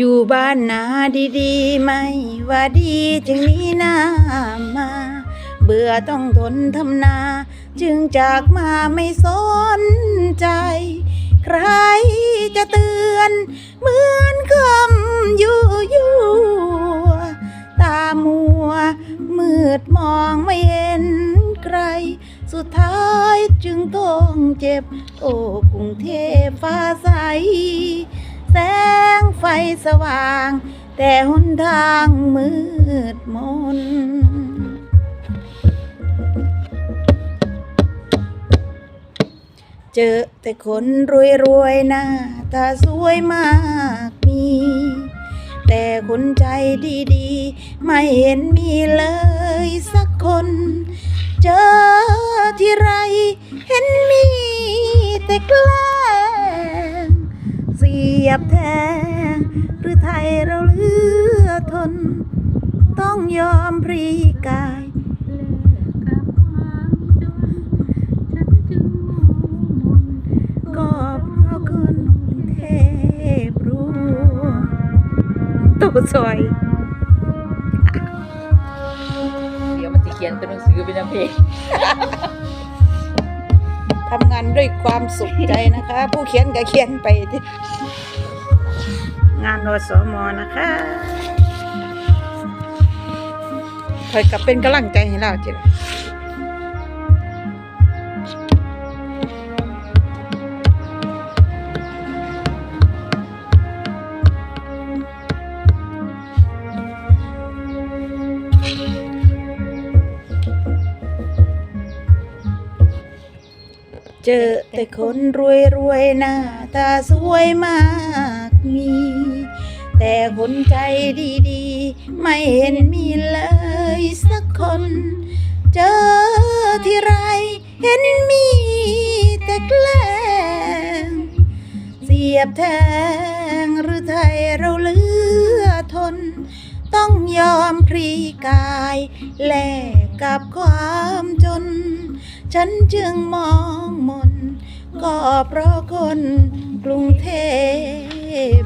อยู่บ้านนาดีๆ ไม่ว่าดีจึงมีหน้ามา เบื่อต้องทนทำนา จึงจากมาไม่สนใจ ใครจะเตือน เหมือนคำอยู่ยู่ตามัว มืดมองไม่เห็นใคร สุดท้ายจึงต้องเจ็บ โอ้กรุงเทพฟ้าใส แสงไฟสว่าง แต่หนทางมืดมนเจอแต่คนรวยรวยๆหน้าตาสวยมากมี แต่คนใจดีๆ ไม่เห็นมีเลยสักคน เจอที่ไรเห็นมีแต่กล้ง เสียบแทงหรือไทยเราเลือทน ต้องยอมพรีกายก็เพราะคนเทพรู้ตัวซอยเดี๋ยวมันจะเขียนตัวหนังสือเป็นเพลงานด้วยความสุขใจนะคะ ผู้เขียนก็เขียนไปที่งานอสมนะคะคอยกับเป็นกำลังใจให้เราจิล เจอแต่คนรวยรวยหน้าตาสวยมากมี แต่คนใจดีๆ ไม่เห็นมีเลยสักคน เจอที่ไรเห็นมีแต่แกล้งเสียบแทงหรือไทยเราเลือทน ต้องยอมพรีกายแลกกับความจน ฉันจึงมองมน ก็เพราะคนกรุงเทพ